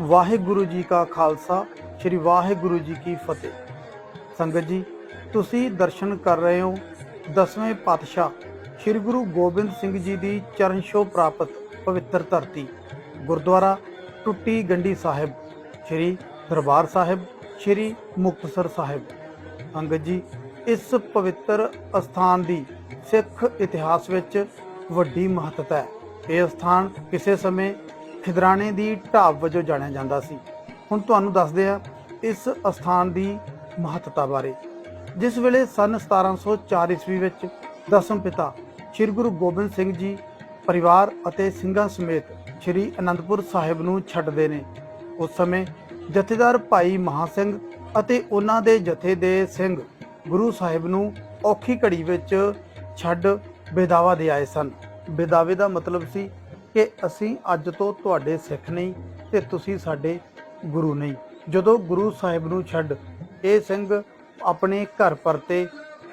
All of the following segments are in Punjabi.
ਵਾਹਿਗੁਰੂ ਜੀ ਕਾ ਖਾਲਸਾ, ਸ੍ਰੀ ਵਾਹਿਗੁਰੂ ਜੀ ਕੀ ਫਤਿਹ। ਸੰਗਤ ਜੀ, ਤੁਸੀਂ ਦਰਸ਼ਨ ਕਰ ਰਹੇ ਹੋ ਦਸਵੇਂ ਪਾਤਸ਼ਾਹ ਸ੍ਰੀ ਗੁਰੂ ਗੋਬਿੰਦ ਸਿੰਘ ਜੀ ਦੀ ਚਰਨ ਛੋਹ ਪ੍ਰਾਪਤ ਪਵਿੱਤਰ ਧਰਤੀ, ਗੁਰਦੁਆਰਾ ਟੁੱਟੀ ਗੰਢੀ ਸਾਹਿਬ, ਸ੍ਰੀ ਦਰਬਾਰ ਸਾਹਿਬ, ਸ੍ਰੀ ਮੁਕਤਸਰ ਸਾਹਿਬ। ਅੰਗਦ ਜੀ, ਇਸ ਪਵਿੱਤਰ ਅਸਥਾਨ ਦੀ ਸਿੱਖ ਇਤਿਹਾਸ ਵਿੱਚ ਵੱਡੀ ਮਹੱਤਤਾ ਹੈ। ਇਹ ਸਥਾਨ ਕਿਸੇ ਸਮੇਂ ਖਿਦਰਾਣੇ ਦੀ ਢਾਬ ਵਜੋਂ ਜਾਣਿਆ ਜਾਂਦਾ ਸੀ। ਹੁਣ ਤੁਹਾਨੂੰ ਦੱਸਦੇ ਆ ਇਸ ਅਸਥਾਨ ਦੀ ਮਹੱਤਤਾ ਬਾਰੇ। ਜਿਸ ਵੇਲੇ ਸਨ 1704 ਈਸਵੀ ਵਿੱਚ ਦਸਮ ਪਿਤਾ ਸ੍ਰੀ ਗੁਰੂ ਗੋਬਿੰਦ ਸਿੰਘ ਜੀ ਪਰਿਵਾਰ ਅਤੇ ਸਿੰਘਾਂ ਸਮੇਤ ਸ੍ਰੀ ਅਨੰਦਪੁਰ ਸਾਹਿਬ ਨੂੰ ਛੱਡਦੇ ਨੇ। ਉਸ ਸਮੇਂ ਜਥੇਦਾਰ ਭਾਈ ਮਹਾ ਸਿੰਘ ਅਤੇ ਉਹਨਾਂ ਦੇ ਜਥੇ ਦੇ ਸਿੰਘ ਗੁਰੂ ਸਾਹਿਬ ਨੂੰ ਔਖੀ ਘੜੀ ਵਿੱਚ ਛੱਡ ਬੇਦਾਵਾ ਦੇ ਆਏ ਸਨ। ਬੇਦਾਵੇ ਦਾ ਮਤਲਬ ਸੀ ਕਿ ਅਸੀਂ ਅੱਜ ਤੋਂ ਤੁਹਾਡੇ ਸਿੱਖ ਨਹੀਂ ਤੇ ਤੁਸੀਂ ਸਾਡੇ ਗੁਰੂ ਨਹੀਂ। ਜਦੋਂ ਗੁਰੂ ਸਾਹਿਬ ਨੂੰ ਛੱਡ ਇਹ ਸਿੰਘ ਆਪਣੇ ਘਰ ਪਰਤੇ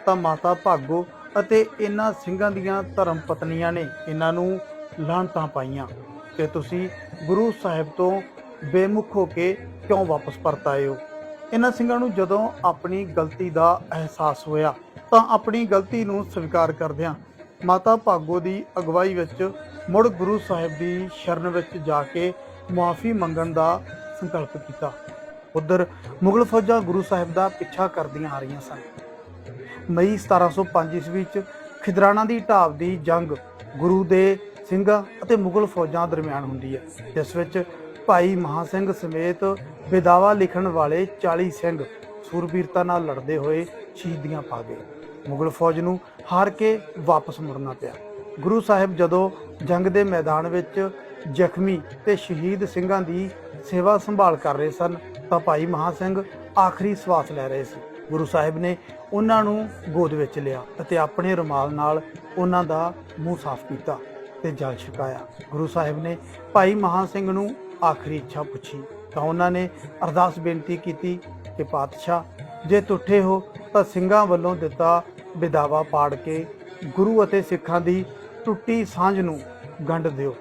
ਤਾਂ ਮਾਤਾ ਭਾਗੋ ਅਤੇ ਇਹਨਾਂ ਸਿੰਘਾਂ ਦੀਆਂ ਧਰਮ ਪਤਨੀਆਂ ਨੇ ਇਹਨਾਂ ਨੂੰ ਲਾਂਟਾਂ ਪਾਈਆਂ ਕਿ ਤੁਸੀਂ ਗੁਰੂ ਸਾਹਿਬ ਤੋਂ ਬੇਮੁਖ ਹੋ ਕੇ ਕਿਉਂ ਵਾਪਸ ਪਰਤ ਆਏ ਹੋ? ਇਹਨਾਂ ਸਿੰਘਾਂ ਨੂੰ ਜਦੋਂ ਆਪਣੀ ਗਲਤੀ ਦਾ ਅਹਿਸਾਸ ਹੋਇਆ ਤਾਂ ਆਪਣੀ ਗਲਤੀ ਨੂੰ ਸਵੀਕਾਰ ਕਰਦਿਆਂ ਮਾਤਾ ਭਾਗੋ ਦੀ ਅਗਵਾਈ ਵਿੱਚ ਮੁੜ ਗੁਰੂ ਸਾਹਿਬ ਦੀ ਸ਼ਰਨ ਵਿੱਚ ਜਾ ਕੇ ਮੁਆਫੀ ਮੰਗਣ ਦਾ ਸੰਕਲਪ ਕੀਤਾ। ਉਧਰ ਮੁਗਲ ਫੌਜਾਂ ਗੁਰੂ ਸਾਹਿਬ ਦਾ ਪਿੱਛਾ ਕਰਦੀਆਂ ਆ ਰਹੀਆਂ ਸਨ। ਮਈ 1705 ਈਸਵੀ ਵਿੱਚ ਖਿਦਰਾਣਾ ਦੀ ਢਾਬ ਦੀ ਜੰਗ ਗੁਰੂ ਦੇ ਸਿੰਘਾਂ ਅਤੇ ਮੁਗਲ ਫੌਜਾਂ ਦਰਮਿਆਨ ਹੁੰਦੀ ਹੈ। ਜਿਸ ਵਿੱਚ ਭਾਈ ਮਹਾ ਸਿੰਘ ਸਮੇਤ ਬੇਦਾਵਾ ਲਿਖਣ ਵਾਲੇ 40 ਸਿੰਘ ਸੂਰਬੀਰਤਾ ਨਾਲ ਲੜਦੇ ਹੋਏ ਸ਼ਹੀਦੀਆਂ ਪਾ ਗਏ। ਮੁਗਲ ਫੌਜ ਨੂੰ ਹਾਰ ਕੇ ਵਾਪਸ ਮੁੜਨਾ ਪਿਆ। ਗੁਰੂ ਸਾਹਿਬ ਜਦੋਂ ਜੰਗ ਦੇ ਮੈਦਾਨ ਵਿੱਚ ਜ਼ਖਮੀ ਤੇ ਸ਼ਹੀਦ ਸਿੰਘਾਂ ਦੀ ਸੇਵਾ ਸੰਭਾਲ ਕਰ ਰਹੇ ਸਨ, ਤਾਂ ਭਾਈ ਮਹਾ ਸਿੰਘ ਆਖਰੀ ਸਵਾਸ ਲੈ ਰਹੇ ਸੀ। ਗੁਰੂ ਸਾਹਿਬ ਨੇ ਉਹਨਾਂ ਨੂੰ ਗੋਦ ਵਿੱਚ ਲਿਆ ਅਤੇ ਆਪਣੇ ਰੁਮਾਲ ਨਾਲ ਉਹਨਾਂ ਦਾ ਮੂੰਹ ਸਾਫ਼ ਕੀਤਾ ਤੇ ਜਲ ਛਕਾਇਆ। ਗੁਰੂ ਸਾਹਿਬ ਨੇ ਭਾਈ ਮਹਾ ਸਿੰਘ ਨੂੰ ਆਖਰੀ ਇੱਛਾ ਪੁੱਛੀ, ਤਾਂ ਉਹਨਾਂ ਨੇ ਅਰਦਾਸ ਬੇਨਤੀ ਕੀਤੀ ਕਿ, ਪਾਤਸ਼ਾਹ, ਜੇ ਟੁੱਟੇ ਹੋ ਤਾਂ ਸਿੰਘਾਂ ਵੱਲੋਂ ਦਿੱਤਾ ਵਿਦਾਵਾ ਪਾੜ ਕੇ ਗੁਰੂ ਅਤੇ ਸਿੱਖਾਂ ਦੀ ਟੁੱਟੀ ਸਾਂਝ ਨੂੰ ਗੰਢ ਦਿਓ।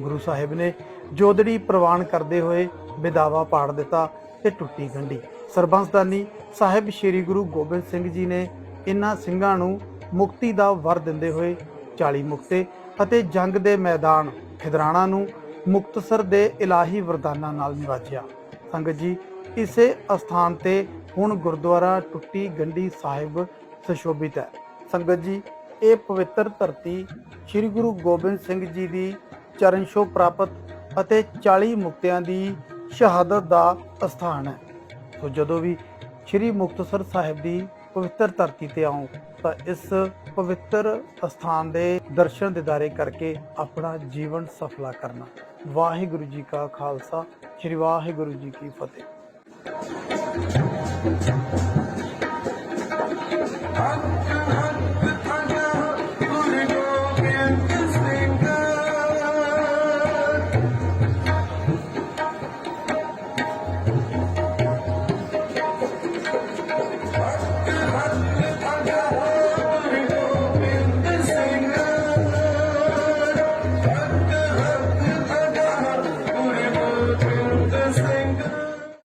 ਗੁਰੂ ਸਾਹਿਬ ਨੇ ਜੋਦੜੀ ਪ੍ਰਵਾਨ ਕਰਦੇ ਹੋਏ ਵਿਦਾਵਾ ਪਾੜ ਦਿੱਤਾ ਤੇ ਟੁੱਟੀ ਗੰਢੀ। ਸਰਬੰਸਦਾਨੀ ਸਾਹਿਬ ਸ੍ਰੀ ਗੁਰੂ ਗੋਬਿੰਦ ਸਿੰਘ ਜੀ ਨੇ ਇਹਨਾਂ ਸਿੰਘਾਂ ਨੂੰ ਮੁਕਤੀ ਦਾ ਵਰ ਦਿੰਦੇ ਹੋਏ 40 ਮੁਕਤੇ ਅਤੇ ਜੰਗ ਦੇ ਮੈਦਾਨ ਖਿਦਰਾਣਾ ਨੂੰ ਮੁਕਤਸਰ ਦੇ ਇਲਾਹੀ ਵਰਦਾਨਾਂ ਨਾਲ ਨਿਵਾਜਿਆ। ਸੰਗਤ ਜੀ, ਇਸੇ ਅਸਥਾਨ ਤੇ ਹੁਣ ਗੁਰਦੁਆਰਾ ਟੁੱਟੀ ਗੰਢੀ ਸਾਹਿਬ ਸੁਸ਼ੋਭਿਤ ਹੈ। ਸੰਗਤ ਜੀ ਇਹ ਪਵਿੱਤਰ ਧਰਤੀ ਸ੍ਰੀ ਗੁਰੂ ਗੋਬਿੰਦ ਸਿੰਘ ਜੀ ਦੀ ਚਰਨ ਛੋਹ ਪ੍ਰਾਪਤ ਅਤੇ 40 ਮੁਕਤਿਆਂ ਦੀ ਸ਼ਹਾਦਤ ਦਾ ਅਸਥਾਨ ਹੈ। ਸੋ ਜਦੋਂ ਵੀ ਸ੍ਰੀ ਮੁਕਤਸਰ ਸਾਹਿਬ ਦੀ ਪਵਿੱਤਰ ਧਰਤੀ ਤੇ ਆਓ ਤਾਂ ਇਸ ਪਵਿੱਤਰ ਅਸਥਾਨ ਦੇ ਦਰਸ਼ਨ ਦਿਦਾਰੇ ਕਰਕੇ ਆਪਣਾ ਜੀਵਨ ਸਫਲਾ ਕਰਨਾ। ਵਾਹਿਗੁਰੂ ਜੀ ਕਾ ਖਾਲਸਾ, ਸ੍ਰੀ ਵਾਹਿਗੁਰੂ ਜੀ ਕੀ ਫਤਿਹ।